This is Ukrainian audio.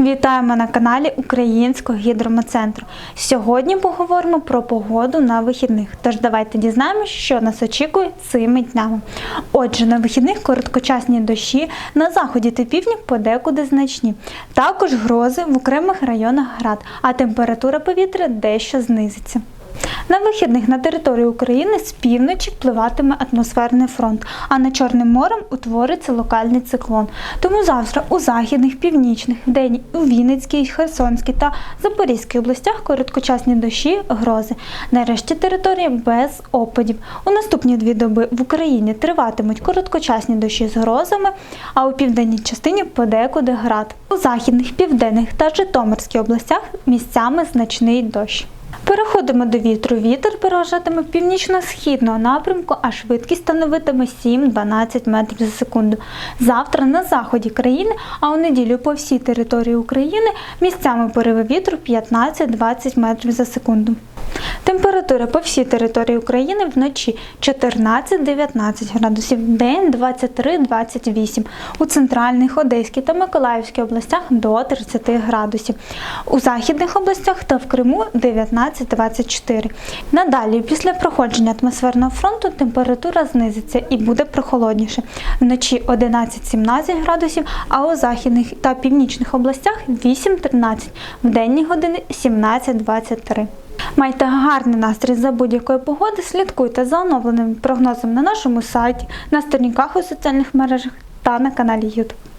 Вітаємо на каналі Українського гідромоцентру. Сьогодні поговоримо про погоду на вихідних. Тож давайте дізнаємося, що нас очікує цими днями. Отже, на вихідних короткочасні дощі на заході та півдні подекуди значні. Також грози в окремих районах град, а температура повітря дещо знизиться. На вихідних на території України з півночі впливатиме атмосферний фронт, а над Чорним морем утвориться локальний циклон. Тому завтра у західних, північних, день у Вінницькій, Херсонській та Запорізькій областях короткочасні дощі, грози. Нарешті території без опадів. У наступні дві доби в Україні триватимуть короткочасні дощі з грозами, а у південній частині подекуди град. У західних, південних та Житомирській областях місцями значний дощ. Переходимо до вітру. Вітер переважатиме північно-східного напрямку, а швидкість становитиме 7-12 метрів за секунду. Завтра на заході країни, а у неділю по всій території України місцями пориви вітру 15-20 метрів за секунду. Температура по всій території України вночі 14-19 градусів, в день 23-28. У центральних, Одеській та Миколаївській областях до 30 градусів. У західних областях та в Криму 19-24. Надалі, після проходження атмосферного фронту, температура знизиться і буде прохолодніше. Вночі 11-17 градусів, а у західних та північних областях 8-13, в денні години 17-23. Майте гарний настрій за будь-якої погоди. Слідкуйте за оновленим прогнозом на нашому сайті, на сторінках у соціальних мережах та на каналі YouTube.